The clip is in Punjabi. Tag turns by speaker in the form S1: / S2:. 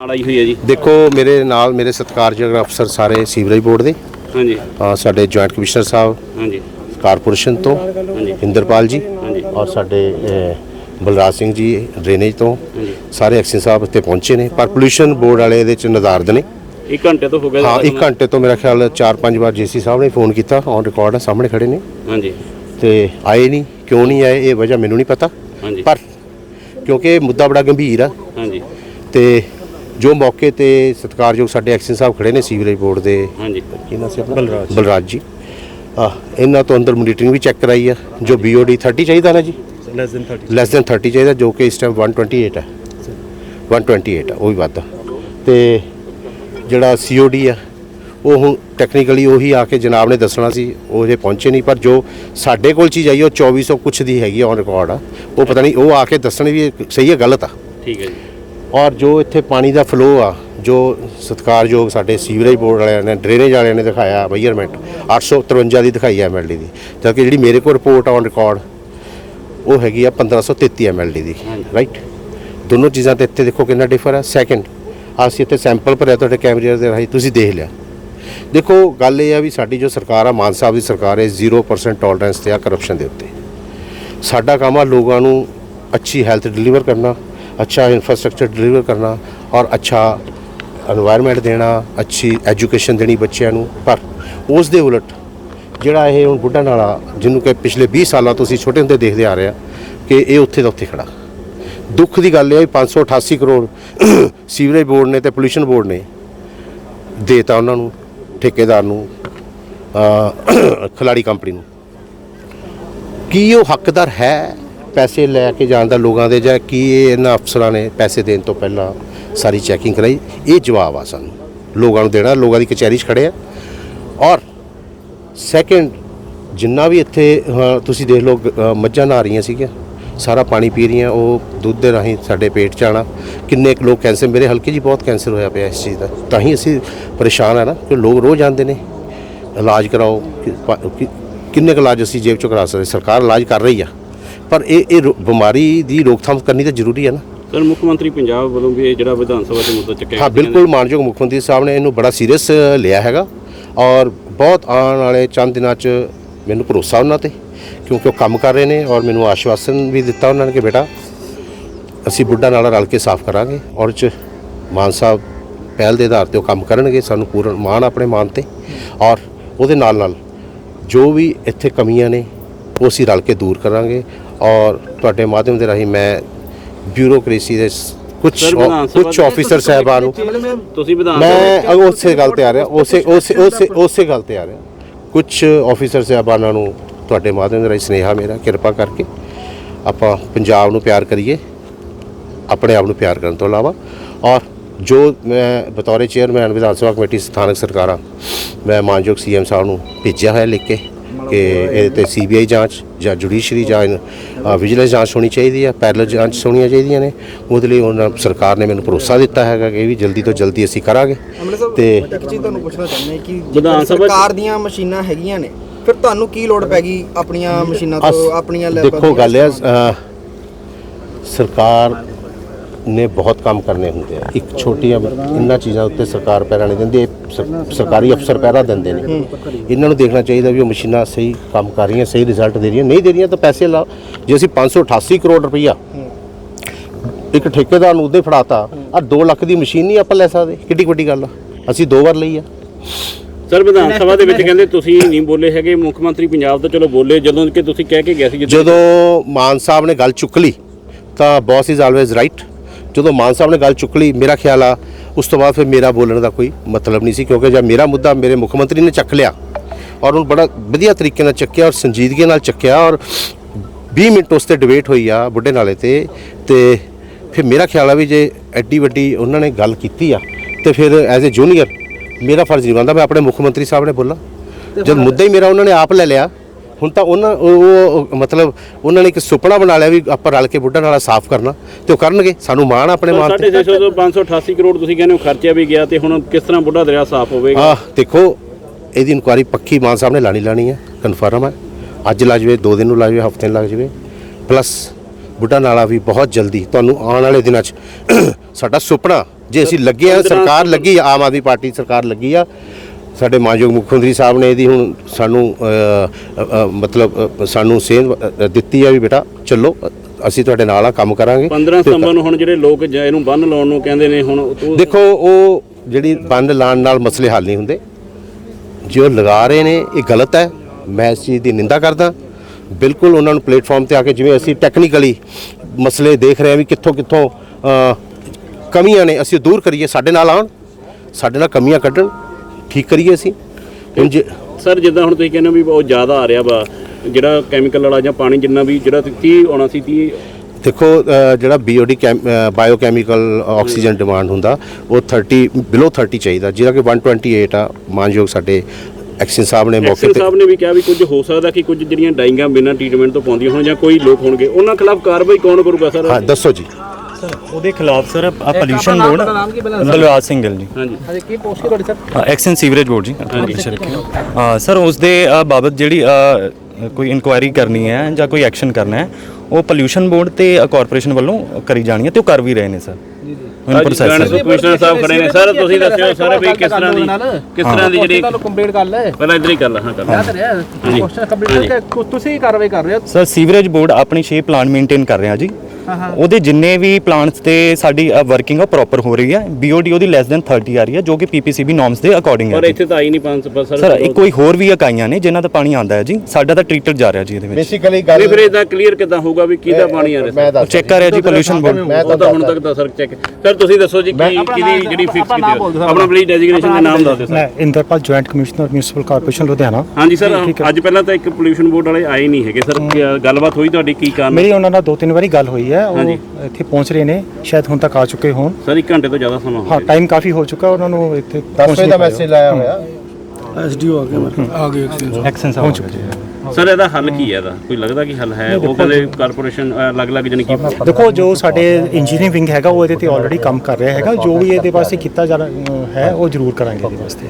S1: ਨਾਲ ਆਈ ਹੋਈ ਹੈ ਜੀ?
S2: ਦੇਖੋ ਮੇਰੇ ਨਾਲ ਮੇਰੇ ਸਤਿਕਾਰਯੋਗ ਅਫਸਰ ਸਾਰੇ ਸੀਵਰੇਜ ਬੋਰਡ ਦੇ।
S1: ਹਾਂਜੀ।
S2: ਅ, ਸਾਡੇ ਜੁਆਇੰਟ ਕਮਿਸ਼ਨਰ ਸਾਹਿਬ
S1: ਹਾਂਜੀ।
S2: ਕਾਰਪੋਰੇਸ਼ਨ ਤੋਂ ਇੰਦਰਪਾਲ ਜੀ ਔਰ ਸਾਡੇ ਅ, ਬਲਰਾਜ ਸਿੰਘ ਜੀ ਡਰੇਨੇਜ ਤੋਂ ਸਾਰੇ ਐਕਸ਼ਨ ਸਾਹਿਬ ਇੱਥੇ ਪਹੁੰਚੇ ਨੇ। ਪਰ ਪੋਲੂਸ਼ਨ ਬੋਰਡ ਵਾਲੇ ਇਹਦੇ ਚ ਨਜ਼ਾਰਦ ਨੇ।
S1: ਇੱਕ ਘੰਟੇ ਤੋਂ ਹੋ ਗਿਆ
S2: ਹਾਂ ਇੱਕ ਘੰਟੇ ਤੋਂ ਮੇਰਾ ਖਿਆਲ 4-5 ਵਾਰ ਜੀਸੀ ਸਾਹਿਬ ਨੇ ਫੋਨ ਕੀਤਾ ਔਨ ਰਿਕਾਰਡ ਆ ਸਾਹਮਣੇ ਖੜੇ ਨੇ।
S1: ਹਾਂਜੀ।
S2: ਤੇ ਆਏ ਨਹੀਂ ਕਿਉਂ ਨਹੀਂ ਆਏ ਇਹ ਵਜ੍ਹਾ ਮੈਨੂੰ ਨਹੀਂ ਪਤਾ।
S1: ਹਾਂਜੀ।
S2: ਪਰ ਕਿਉਂਕਿ ਇਹ ਮੁੱਦਾ ਬੜਾ ਗੰਭੀਰ ਆ।
S1: ਹਾਂਜੀ।
S2: ਤੇ ਜੋ ਮੌਕੇ ਤੇ ਸਤਿਕਾਰਯੋਗ ਸਾਡੇ ਐਕਸ਼ਨ ਸਾਹਿਬ ਖੜੇ ਨੇ ਸੀਵਰੇਜ ਬੋਰਡ ਦੇ
S1: ਹਾਂਜੀ।
S2: ਇਹਨਾਂ ਸੇ ਬਲਰਾਜ ਬਲਰਾਜ ਜੀ। ਆ ਇਹਨਾਂ ਤੋਂ ਅੰਦਰ ਮੋਨੀਟਰਿੰਗ ਵੀ ਚੈੱਕ ਕਰਾਈ ਆ ਜੋ BOD 30 ਚਾਹੀਦਾ ਨਾ ਜੀ?
S3: ਲੈਸ ਦੈਨ 30
S2: ਲੈਸ ਦੈਨ 30 ਚਾਹੀਦਾ ਜੋ ਕਿ ਇਸ ਟਾਈਮ 128 ਹੈ 128 ਆ ਉਹ ਵੀ ਵੱਧ ਤੇ ਜਿਹੜਾ COD ਆ ਉਹ ਹੁਣ ਟੈਕਨੀਕਲੀ ਉਹੀ ਆ ਕੇ ਜਨਾਬ ਨੇ ਦੱਸਣਾ ਸੀ ਉਹ ਜੇ ਪਹੁੰਚੇ ਨਹੀਂ ਪਰ ਜੋ ਸਾਡੇ ਕੋਲ ਚੀਜ਼ ਆਈ ਉਹ 2400 ਕੁਛ ਦੀ ਹੈਗੀ ਔਨ ਰਿਕਾਰਡ ਆ। ਉਹ ਪਤਾ ਨਹੀਂ ਉਹ ਆ ਕੇ ਦੱਸਣ ਵੀ ਇਹ ਸਹੀ ਹੈ ਗਲਤ ਆ।
S1: ਠੀਕ ਹੈ ਜੀ।
S2: ਔਰ ਜੋ ਇੱਥੇ ਪਾਣੀ ਦਾ ਫਲੋ ਆ ਜੋ ਸਤਿਕਾਰਯੋਗ ਸਾਡੇ ਸੀਵਰੇਜ ਬੋਰਡ ਵਾਲਿਆਂ ਨੇ ਡਰੇਨੇਜ ਵਾਲਿਆਂ ਨੇ ਦਿਖਾਇਆ ਮੈਜ਼ਰਮੈਂਟ 853 ਦੀ ਦਿਖਾਈ ਹੈ ਐਮਐਲਡੀ ਦੀ। ਜਦਕਿ ਜਿਹੜੀ ਮੇਰੇ ਕੋਲ ਰਿਪੋਰਟ ਔਨ ਰਿਕਾਰਡ ਉਹ ਹੈਗੀ ਆ 1533 ਐਮਐਲਡੀ ਦੀ ਰਾਈਟ ਦੋਨੋਂ ਚੀਜ਼ਾਂ ਤੇ ਇੱਥੇ ਦੇਖੋ ਕਿੰਨਾ ਡਿਫਰ ਹੈ ਸੈਕੰਡ ਅਸੀਂ ਇੱਥੇ ਸੈਂਪਲ ਭਰਿਆ ਤੁਹਾਡੇ ਕੈਮਰੇ ਦੇ ਰਾਹੀਂ ਤੁਸੀਂ ਦੇਖ ਲਿਆ। ਦੇਖੋ ਗੱਲ ਇਹ ਆ ਵੀ ਸਾਡੀ ਜੋ ਸਰਕਾਰ ਆ ਮਾਨ ਸਾਹਿਬ ਦੀ ਸਰਕਾਰ ਹੈ 0% ਟੋਲਰੈਂਸ ਤੇ ਆ ਕਰਪਸ਼ਨ ਦੇ ਉੱਤੇ। ਸਾਡਾ ਕੰਮ ਆ ਲੋਕਾਂ ਨੂੰ ਅੱਛੀ ਹੈਲਥ ਡਿਲੀਵਰ ਕਰਨਾ अच्छा इंफ्रास्ट्रक्चर डिलीवर करना और अच्छा এনवायरमेंट ਦੇਣਾ, ਅੱਛੀ ਐਜੂਕੇਸ਼ਨ ਦੇਣੀ ਬੱਚਿਆਂ ਨੂੰ। ਪਰ ਉਸ ਦੇ ਉਲਟ ਜਿਹੜਾ ਇਹ ਹੁਣ ਬੁੱਢਾ ਨਾਲਾ, ਜਿਹਨੂੰ ਕਿ ਪਿਛਲੇ 20 ਸਾਲਾਂ ਤੋਂ ਅਸੀਂ ਛੋਟੇ ਹੁੰਦੇ ਦੇਖਦੇ ਆ ਰਹੇ ਆ ਕਿ ਇਹ ਉੱਥੇ ਦਾ ਉੱਥੇ ਖੜਾ। ਦੁੱਖ ਦੀ ਗੱਲ ਇਹ 588 ਕਰੋੜ ਸੀਵਰੇਜ ਬੋਰਡ ਨੇ ਤੇ ਪੋਲੂਸ਼ਨ ਬੋਰਡ ਨੇ ਦੇਤਾ ਉਹਨਾਂ ਨੂੰ, ਠੇਕੇਦਾਰ ਨੂੰ ਖਿਲਾੜੀ ਕੰਪਨੀ ਨੂੰ। ਕੀ ਉਹ ਹੱਕਦਾਰ ਹੈ? ਪੈਸੇ ਲੈ ਕੇ ਜਾਣ ਦਾ ਲੋਕਾਂ ਦੇ ਜਾਂ ਕੀ ਇਹ ਇਹਨਾਂ ਅਫਸਰਾਂ ਨੇ ਪੈਸੇ ਦੇਣ ਤੋਂ ਪਹਿਲਾਂ ਸਾਰੀ ਚੈਕਿੰਗ ਕਰਾਈ? ਇਹ ਜਵਾਬ ਆ ਸਾਨੂੰ। ਲੋਕਾਂ ਨੂੰ ਦੇਣਾ, ਲੋਕਾਂ ਦੀ ਕਚਹਿਰੀ 'ਚ ਖੜੇ ਆ। ਔਰ ਸੈਕੰਡ ਜਿੰਨਾ ਵੀ ਇੱਥੇ ਤੁਸੀਂ ਦੇਖ ਲਓ ਮੱਝਾਂ ਨਾ ਰਹੀਆਂ ਸੀਗੀਆਂ। ਸਾਰਾ ਪਾਣੀ ਪੀ ਰਹੀਆਂ, ਉਹ ਦੁੱਧ ਦੇ ਰਾਹੀਂ ਸਾਡੇ ਪੇਟ 'ਚ ਆਉਣਾ। ਕਿੰਨੇ ਕੁ ਲੋਕ ਕੈਂਸਰ, ਮੇਰੇ ਹਲਕੇ 'ਚ ਹੀ ਬਹੁਤ ਕੈਂਸਰ ਹੋਇਆ ਪਿਆ ਇਸ ਚੀਜ਼ ਦਾ। ਤਾਂ ਹੀ ਅਸੀਂ ਪਰੇਸ਼ਾਨ ਆ ਨਾ ਕਿ ਲੋਕ ਰੋਜ਼ ਆਉਂਦੇ ਨੇ। ਇਲਾਜ ਕਰਾਓ ਕਿ- ਕਿੰਨੇ ਕੁ ਇਲਾਜ ਅਸੀਂ ਜੇਬ 'ਚੋਂ ਕਰਾ ਸਕਦੇ? ਸਰਕਾਰ ਇਲਾਜ ਕਰ ਰਹੀ ਆ। ਪਰ ਇਹ ਇਹ ਰੋ- ਬਿਮਾਰੀ ਦੀ ਰੋਕਥਾਮ ਕਰਨੀ ਤਾਂ ਜ਼ਰੂਰੀ ਹੈ ਨਾ।
S1: ਸਰ ਮੁੱਖ ਮੰਤਰੀ ਪੰਜਾਬ ਵੱਲੋਂ ਵੀ ਇਹ ਜਿਹੜਾ ਵਿਧਾਨ ਸਭਾ ਦੇ ਮੁੱਦਾ ਚੱਕਿਆ
S2: ਹਾਂ
S1: ਗਿਆ
S2: ਬਿਲਕੁਲ ਮਾਨਯੋਗ ਮੁੱਖ ਮੰਤਰੀ ਸਾਹਿਬ ਨੇ ਇਹਨੂੰ ਬੜਾ ਸੀਰੀਅਸ ਲਿਆ ਹੈਗਾ ਔਰ ਬਹੁਤ ਆਉਣ ਵਾਲੇ ਚੰਦ ਦਿਨਾਂ 'ਚ ਮੈਨੂੰ ਭਰੋਸਾ ਉਹਨਾਂ ਤੇ ਕਿਉਂਕਿ ਉਹ ਕੰਮ ਕਰ ਰਹੇ ਨੇ ਔਰ ਮੈਨੂੰ ਆਸ਼ਵਾਸਨ ਵੀ ਦਿੱਤਾ ਉਹਨਾਂ ਨੇ ਕਿ ਬੇਟਾ ਅਸੀਂ ਬੁੱਢਾ ਨਾਲਾ ਰਲ ਕੇ ਸਾਫ਼ ਕਰਾਂਗੇ ਔਰ 'ਚ ਮਾਨ ਸਾਹਿਬ ਪਹਿਲ ਦੇ ਆਧਾਰ ਤੇ ਉਹ ਕੰਮ ਕਰਨਗੇ ਸਾਨੂੰ ਪੂਰਨ ਮਾਣ ਆਪਣੇ ਮਾਨ ਤੇ ਔਰ ਉਹਦੇ ਨਾਲ ਨਾਲ ਜੋ ਵੀ ਇੱਥੇ ਕਮੀਆਂ ਨੇ ਉਹ ਅਸੀਂ ਰਲ ਕੇ ਦੂਰ ਕਰਾਂਗੇ ਔਰ ਤੁਹਾਡੇ ਮਾਧਿਅਮ ਦੇ ਰਾਹੀਂ ਮੈਂ ਬਿਊਰੋਕ੍ਰੇਸੀ ਦੇ ਕੁਝ ਕੁਝ ਆਫੀਸਰ ਸਾਹਿਬਾਨ ਨੂੰ
S1: ਤੁਸੀਂ ਵਿਧਾਨ
S2: ਮੈਂ ਉਸੇ ਗੱਲ ਤੇ ਆ ਰਿਹਾ ਉਸੇ ਉਸੇ ਉਸੇ ਉਸੇ ਗੱਲ ਤੇ ਆ ਰਿਹਾ। ਕੁਝ ਆਫੀਸਰ ਸਾਹਿਬਾਨਾਂ ਨੂੰ ਤੁਹਾਡੇ ਮਾਧਿਅਮ ਦੇ ਰਾਹੀਂ ਸੁਨੇਹਾ ਮੇਰਾ ਕਿਰਪਾ ਕਰਕੇ ਆਪਾਂ ਪੰਜਾਬ ਨੂੰ ਪਿਆਰ ਕਰੀਏ ਆਪਣੇ ਆਪ ਨੂੰ ਪਿਆਰ ਕਰਨ ਤੋਂ ਇਲਾਵਾ। ਔਰ ਜੋ ਮੈਂ ਬਤੌਰੇ ਚੇਅਰਮੈਨ ਵਿਧਾਨ ਸਭਾ ਕਮੇਟੀ ਸਥਾਨਕ ਸਰਕਾਰਾਂ ਮੈਂ ਮਾਨਯੋਗ ਸੀਐਮ ਸਾਹਿਬ ਨੂੰ ਭੇਜਿਆ ਹੋਇਆ ਲਿਖ ਕੇ। ਕਿ ਇਹਦੇ ਤੇ ਸੀਬੀਆਈ ਜਾਂਚ ਜਾਂ ਜੁਡੀਸ਼ਰੀ ਜਾਂ ਵਿਜੀਲੈਂਸ ਜਾਂਚ ਹੋਣੀ ਚਾਹੀਦੀ ਹੈ ਪੈਰਲਲ ਜਾਂਚ ਹੋਣੀਆਂ ਚਾਹੀਦੀਆਂ ਨੇ। ਉਹਦੇ ਲਈ ਉਹਨਾਂ ਸਰਕਾਰ ਨੇ ਮੈਨੂੰ ਭਰੋਸਾ ਦਿੱਤਾ ਹੈਗਾ ਕਿ ਇਹ ਵੀ ਜਲਦੀ ਤੋਂ ਜਲਦੀ ਅਸੀਂ ਕਰਾਂਗੇ। ਤੇ
S4: ਇੱਕ ਚੀਜ਼ ਤੁਹਾਨੂੰ ਪੁੱਛਣਾ ਚਾਹੁੰਦੇ ਕਿ
S1: ਵਿਧਾਨ
S4: ਜੇਕਰ
S1: ਸਭਾ 'ਚ-
S4: ਸਰਕਾਰ ਦੀਆਂ ਮਸ਼ੀਨਾਂ ਹੈਗੀਆਂ ਨੇ ਫਿਰ ਤੁਹਾਨੂੰ ਕੀ ਲੋੜ ਪੈ ਗਈ ਆਪਣੀਆਂ ਮਸ਼ੀਨਾਂ ਤੋਂ ਆਪਣੀਆਂ
S2: ਦੇਖੋ ਗੱਲ ਹੈ ਸਰਕਾਰ ਨੇ ਬਹੁਤ ਕੰਮ ਕਰਨੇ ਹੁੰਦੇ ਆ। ਇੱਕ ਛੋਟੀਆਂ ਇੰਨਾ ਚੀਜ਼ਾਂ ਉੱਤੇ ਸਰਕਾਰ ਪੈਰਾਂ ਨਹੀਂ ਦਿੰਦੀ ਇਹ ਸਰਕਾਰੀ ਅਫਸਰ ਪੈਰਾ ਦਿੰਦੇ ਨੇ। ਇਹਨਾਂ ਨੂੰ ਦੇਖਣਾ ਚਾਹੀਦਾ ਵੀ ਉਹ ਮਸ਼ੀਨਾਂ ਸਹੀ ਕੰਮ ਕਰ ਰਹੀਆਂ ਸਹੀ ਰਿਜ਼ਲਟ ਦੇ ਰਹੀਆਂ ਨਹੀਂ ਦੇ ਰਹੀਆਂ ਤਾਂ ਪੈਸੇ ਲਾਓ ਜੇ ਅਸੀਂ 588 ਕਰੋੜ ਰੁਪਈਆ ਇੱਕ ਠੇਕੇਦਾਰ ਨੂੰ ਉਹਦੇ ਫੜਾਤਾ ਆ 2 ਲੱਖ ਦੀ ਮਸ਼ੀਨ ਨਹੀਂ ਆਪਾਂ ਲੈ ਸਕਦੇ ਕਿੱਡੀ ਵੱਡੀ ਗੱਲ ਆ। ਅਸੀਂ ਦੋ ਵਾਰ ਲਈ ਆ।
S1: ਸਰ ਵਿਧਾਨ ਸਭਾ ਦੇ ਵਿੱਚ ਕਹਿੰਦੇ ਤੁਸੀਂ ਨਹੀਂ ਬੋਲੇ ਹੈਗੇ ਮੁੱਖ ਮੰਤਰੀ ਪੰਜਾਬ ਤਾਂ ਚਲੋ ਬੋਲੇ ਜਦੋਂ ਕਿ ਤੁਸੀਂ ਕਹਿ ਕੇ ਗਏ ਸੀ ਜਦੋਂ
S2: ਮਾਨ ਸਾਹਿਬ ਨੇ ਗੱਲ ਚੁੱਕ ਲਈ ਤਾਂ ਬੌਸ ਇਜ਼ ਆਲਵੇਜ਼ ਰਾਈਟ ਜਦੋਂ ਮਾਨ ਸਾਹਿਬ ਨੇ ਗੱਲ ਚੁੱਕ ਲਈ ਮੇਰਾ ਖਿਆਲ ਆ ਉਸ ਤੋਂ ਬਾਅਦ ਫਿਰ ਮੇਰਾ ਬੋਲਣ ਦਾ ਕੋਈ ਮਤਲਬ ਨਹੀਂ ਸੀ ਕਿਉਂਕਿ ਜਦ ਮੇਰਾ ਮੁੱਦਾ ਮੇਰੇ ਮੁੱਖ ਮੰਤਰੀ ਨੇ ਚੱਕ ਲਿਆ ਔਰ ਉਹਨੂੰ ਬੜਾ ਵਧੀਆ ਤਰੀਕੇ ਨਾਲ ਚੱਕਿਆ ਔਰ ਸੰਜੀਦਗੀ ਨਾਲ ਚੱਕਿਆ ਔਰ 20 ਮਿੰਟ ਉਸ ਤੇ ਡਿਬੇਟ ਹੋਈ ਆ ਬੁੱਢੇ ਨਾਲੇ ਤੇ ਤੇ ਫਿਰ ਮੇਰਾ ਖਿਆਲ ਆ ਵੀ ਜੇ ਐਡੀ ਵੱਡੀ ਉਹਨਾਂ ਨੇ ਗੱਲ ਕੀਤੀ ਆ ਤੇ ਫਿਰ ਐਜ਼ ਅ ਜੂਨੀਅਰ ਮੇਰਾ ਫਰਜ਼ ਨਹੀਂ ਬਣਦਾ ਮੈਂ ਆਪਣੇ ਮੁੱਖ ਮੰਤਰੀ ਸਾਹਿਬ ਨੇ ਬੋਲਾਂ। ਜਦ ਮੁੱਦਾ ਹੀ ਮੇਰਾ ਉਹਨਾਂ ਨੇ ਆਪ ਲੈ ਲਿਆ। ਹੁਣ ਤਾਂ ਉਹਨਾਂ ਉਹ ਮਤਲਬ ਉਹਨਾਂ ਨੇ ਇੱਕ ਸੁਪਨਾ ਬਣਾ ਲਿਆ ਵੀ ਆਪਾਂ ਰਲ ਕੇ ਬੁੱਢਾ ਨਾਲਾ ਸਾਫ਼ ਕਰਨਾ ਤੇ ਉਹ ਕਰਨਗੇ। ਸਾਨੂੰ ਮਾਣ ਆ ਆਪਣੇ ਮਾਣ ਤੇ।
S1: 650 ਤੋਂ 588 ਕਰੋੜ ਤੁਸੀਂ ਕਹਿੰਦੇ ਹੋ ਖਰਚਿਆ ਵੀ ਗਿਆ ਤੇ ਹੁਣ ਕਿਸ ਤਰ੍ਹਾਂ ਬੁੱਢਾ ਦਰਿਆ ਸਾਫ਼ ਹੋਵੇਗਾ?
S2: ਆਹ ਦੇਖੋ ਇਹਦੀ ਇਨਕੁਆਰੀ ਪੱਕੀ ਮਾਨ ਸਾਹਿਬ ਨੇ ਲਾਣੀ ਲਾਣੀ ਹੈ। ਕਨਫਰਮ ਹੈ। ਅੱਜ ਲੱਗ ਜਵੇ ਦੋ ਦਿਨ ਨੂੰ ਲੱਗ ਜਵੇ ਹਫ਼ਤੇ ਨੂੰ ਲੱਗ ਜਵੇ। ਪਲੱਸ ਬੁੱਢਾ ਨਾਲਾ ਵੀ ਬਹੁਤ ਜਲਦੀ ਤੁਹਾਨੂੰ ਆਉਣ ਵਾਲੇ ਦਿਨਾਂ 'ਚ ਸਾਡਾ ਸੁਪਨਾ ਜੇ ਅਸੀਂ ਲੱਗੇ ਆ ਸਰਕਾਰ ਲੱਗੀ ਆ, ਆਮ ਆਦਮੀ ਪਾਰਟੀ ਸਰਕਾਰ ਲੱਗੀ ਆ ਸਾਡੇ ਮਾਨਯੋਗ ਮੁੱਖ ਮੰਤਰੀ ਸਾਹਿਬ ਨੇ ਇਹਦੀ ਹੁਣ ਸਾਨੂੰ ਮਤਲਬ ਸਾਨੂੰ ਸੇਧ ਦਿੱਤੀ ਆ ਵੀ ਬੇਟਾ ਚੱਲੋ ਅਸੀਂ ਤੁਹਾਡੇ ਨਾਲ ਆ ਕੰਮ ਕਰਾਂਗੇ।
S1: 15 ਸਤੰਬਰ ਨੂੰ ਹੁਣ ਜਿਹੜੇ ਲੋਕ ਜ- ਇਹਨੂੰ ਬੰਨ ਲਾਉਣ ਨੂੰ ਕਹਿੰਦੇ ਨੇ ਹੁਣ
S2: ਦੇਖੋ ਉਹ ਜਿਹੜੀ ਬੰਦ ਲਾਣ ਨਾਲ ਮਸਲੇ ਹੱਲ ਨਹੀਂ ਹੁੰਦੇ। ਜੋ ਲਗਾ ਰਹੇ ਨੇ ਇਹ ਗਲਤ ਹੈ। ਮੈਂ ਇਸ ਚੀਜ਼ ਦੀ ਨਿੰਦਾ ਕਰਦਾ। ਬਿਲਕੁਲ ਉਹਨਾਂ ਨੂੰ ਪਲੇਟਫਾਰਮ ਤੇ ਆ ਕੇ ਜਿਵੇਂ ਅਸੀਂ ਟੈਕਨੀਕਲੀ ਮਸਲੇ ਦੇਖ ਰਹੇ ਹਾਂ ਵੀ ਕਿੱਥੋਂ ਕਿੱਥੋਂ ਕਮੀਆਂ ਨੇ ਅਸੀਂ ਦੂਰ ਕਰੀਏ ਸਾਡੇ ਨਾਲ ਆਉਣ। ਸਾਡੇ ਨਾਲ ਕਮੀਆਂ ਕੱਢਣ। ਠੀਕ ਕਰੀਏ ਅਸੀਂ? ਹੁਣ ਜੇ
S1: ਸਰ ਜਿੱਦਾਂ ਹੁਣ ਤੁਸੀਂ ਕਹਿੰਦੇ ਹੋ ਵੀ ਬਹੁਤ ਜ਼ਿਆਦਾ ਆ ਰਿਹਾ ਵਾ ਜਿਹੜਾ ਕੈਮੀਕਲ ਵਾਲਾ ਜਾਂ ਪਾਣੀ ਜਿੰਨਾ ਵੀ ਜਿਹੜਾ 30 ਆਉਣਾ ਸੀ 30
S2: ਦੇਖੋ ਜਿਹੜਾ ਬੀਓਡੀ ਬਾਇਓਕੈਮੀਕਲ ਆਕਸੀਜਨ ਡਿਮਾਂਡ ਹੁੰਦਾ ਉਹ 30 ਬਿਲੋ 30 ਚਾਹੀਦਾ ਜਿਹੜਾ ਕਿ 128 ਆ ਮਾਨਯੋਗ ਸਾਡੇ ਐਕਸ਼ਨ ਸਾਹਿਬ ਨੇ ਮੌਕੇ
S1: ਐਕਸ਼ਨ
S2: ਤੇ
S1: ਸਾਹਿਬ ਨੇ ਵੀ ਕਿਹਾ ਵੀ ਕੁਝ ਹੋ ਸਕਦਾ ਕਿ ਕੁਝ ਜਿਹੜੀਆਂ ਡਾਈਆਂ ਬਿਨਾਂ ਟ੍ਰੀਟਮੈਂਟ ਤੋਂ ਪਾਉਂਦੀਆਂ ਹੋਣ ਜਾਂ ਕੋਈ ਲੋਕ ਹੋਣਗੇ। ਉਹਨਾਂ ਖਿਲਾਫ ਕਾਰਵਾਈ ਕੌਣ ਕਰੂਗਾ ਸਰ?
S2: ਹਾਂ ਦੱਸੋ ਜੀ।
S3: ਸਰ ਉਹਦੇ ਖਿਲਾਫ ਸਰ ਆ ਪੋਲੂਸ਼ਨ ਬੋਰਡ? ਬਲਰਾਜ ਸਿੰਘ ਗਿੱਲ ਜੀ।
S1: ਹਾਂਜੀ।
S4: ਹਜੇ ਕੀ ਪੋਸਟ ਕੀ ਤੁਹਾਡੀ ਸਰ?
S3: ਐਕਸ਼ਨ ਸੀਵਰੇਜ ਬੋਰਡ ਜੀ। ਹਾਂ ਸਰ ਉਸ ਦੇ ਬਾਬਤ ਜਿਹੜੀ ਕੋਈ ਇਨਕੁਆਇਰੀ ਕਰਨੀ ਹੈ ਜਾਂ ਕੋਈ ਐਕਸ਼ਨ ਕਰਨਾ ਹੈ ਉਹ ਪੋਲੂਸ਼ਨ ਬੋਰਡ ਤੇ ਕਾਰਪੋਰੇਸ਼ਨ ਵੱਲੋਂ ਕਰੀ ਜਾਣੀ ਹੈ ਤੇ ਉਹ ਕਰ ਵੀ ਰਹੇ ਨੇ ਸਰ।
S1: ਅੱਜ
S3: ਪ੍ਰੋਸੈਸ
S1: ਕਮਿਸ਼ਨਰ ਸਾਹਿਬ ਖੜੇ ਨੇ। ਸਰ ਤੁਸੀਂ ਦੱਸਿਓ ਸਰ ਵੀ ਕਿਸ ਤਰ੍ਹਾਂ ਦੀ ਕਿਸ ਤਰ੍ਹਾਂ ਦੀ ਜਿਹੜੀ
S4: ਕੰਪਲੀਟ ਕਰ ਲੈ
S1: ਪਹਿਲਾਂ ਇਧਰ ਹੀ ਕਰ ਲਾ ਹਾਂ ਕਰ ਲਾ।
S4: ਤੁਸੀਂ ਕਾਰਵਾਈ ਕਰ ਰਹੇ ਹੋ?
S3: ਸਰ ਸੀਵਰੇਜ ਬੋਰਡ ਆਪਣੀ 6 ਪਲਾਂਟ ਮੇਨਟੇਨ ਕਰ ਰਿਹਾ ਜੀ। ਉਹਦੇ ਜਿੰਨੇ ਵੀ ਪਲਾਂਟਸ ਤੇ ਸਾਡੀ ਵਰਕਿੰਗ ਆ ਪ੍ਰੋਪਰ ਹੋ ਰਹੀ ਹੈ ਬੀਓਡੀ ਉਹਦੀ ਲੈਸ ਦੈਨ 30 ਆ ਰਹੀ ਹੈ ਜੋ ਕਿ ਪੀਪੀਸੀਬੀ ਨਾਰਮਸ ਦੇ ਅਕੋਰਡਿੰਗ ਹੈ
S1: ਪਰ। ਇੱਥੇ ਤਾਂ ਆਈ ਨਹੀਂ 500 ਸਰ
S3: ਸਰ ਇਹ ਕੋਈ ਹੋਰ ਵੀ ਇਕਾਈਆਂ ਨੇ ਜਿਨ੍ਹਾਂ ਦਾ ਪਾਣੀ ਆਂਦਾ ਹੈ ਜੀ। ਸਾਡਾ ਤਾਂ ਟ੍ਰੀਟਡ ਜਾ ਰਿਹਾ ਜੀ ਇਹਦੇ ਵਿੱਚ।
S2: ਬੇਸਿਕਲੀ
S1: ਨਹੀਂ ਫਿਰ ਇਹਦਾ ਕਲੀਅਰ ਕਿਦਾਂ ਹੋਊਗਾ ਵੀ ਕਿਹਦਾ ਪਾਣੀ ਆ ਰਿਹਾ?
S3: ਚੈੱਕ ਕਰ ਰਿਹਾ ਜੀ ਪੋਲੂਸ਼ਨ ਬੋਰਡ।
S2: ਮੈਂ
S1: ਉਹ ਤਾਂ ਹੁਣ ਤੱਕ ਤਾਂ ਸਰ ਚੈੱਕ ਸਰ ਤੁਸੀਂ ਦੱਸੋ ਜੀ ਕੀ ਕਿਹਦੀ ਜਿਹੜੀ ਫਿਕਸ ਕੀਤੀ? ਆਪਣਾ ਪਲੀਜ਼ ਡੈਜ਼ਿਗਨੇਸ਼ਨ ਦੇ ਨਾਮ ਦੱਸ ਦਿਓ ਸਰ
S5: ਮੈਂ Inderpal joint commissioner municipal corporation Ludhiana.
S1: ਹਾਂਜੀ ਸਰ ਅੱਜ ਪਹਿਲਾਂ ਤਾਂ ਇੱਕ ਪੋਲੂਸ਼ਨ ਬੋਰਡ ਵਾਲੇ ਆਏ ਨਹੀਂ ਹੈਗੇ ਸਰ ਗੱਲਬਾਤ ਹੋਈ ਤੁਹਾਡੀ ਕੀ ਕਾਰਨ?
S5: ਮੇਰੀ ਉਹਨਾਂ ਨਾਲ ਦੋ ਤਿੰਨ ਵਾਰੀ ਗੱਲ ਹੋਈ ਹੈ ਉਹ
S1: ਹਾਂਜੀ।
S5: ਇੱਥੇ ਪਹੁੰਚ ਰਹੇ ਨੇ ਸ਼ਾਇਦ ਹੁਣ ਤੱਕ ਆ ਚੁੱਕੇ ਹੋਣ।
S1: ਸਰ 1 ਘੰਟੇ ਤੋਂ ਜ਼ਿਆਦਾ ਸਮਾਂ ਹੋ
S5: ਹਾਂ
S1: ਗਿਆ।
S5: ਟਾਈਮ ਕਾਫੀ ਹੋ ਚੁੱਕਾ ਉਹਨਾਂ ਨੂੰ ਇੱਥੇ
S2: 10
S5: ਪਹੁੰਚ
S2: ਵਜੇ ਦਾ। ਮੈਸੇਜ ਆਇਆ ਹੋਇਆ।
S3: ਐਕਸ਼ਨ
S5: ਪਹੁੰਚ ਚੁੱਕੇ
S1: ਸਰ ਇਹਦਾ ਹੱਲ ਕੀ ਹੈ ਇਹਦਾ? ਕੋਈ ਲੱਗਦਾ ਕਿ ਹੱਲ ਹੈ? ਉਹ ਕਹਿੰਦੇ ਕਾਰਪੋਰੇਸ਼ਨ ਅਲੱਗ-ਅਲੱਗ ਜਨ ਕੀ
S5: ਦੇਖੋ ਜੋ ਸਾਡੇ ਇੰਜੀਨੀਅਰਿੰਗ ਵਿੰਗ ਹੈਗਾ ਉਹ ਇਹਦੇ ਤੇ ਆਲਰੇਡੀ ਕੰਮ ਕਰ ਰਿਹਾ ਹੈਗਾ। ਜੋ ਵੀ ਇਹਦੇ ਵਾਸਤੇ ਕੀਤਾ ਜਾ ਰਿਹਾ ਹੈ ਉਹ ਜ਼ਰੂਰ ਕਰਾਂਗੇ ਇਹਦੇ ਵਾਸਤੇ।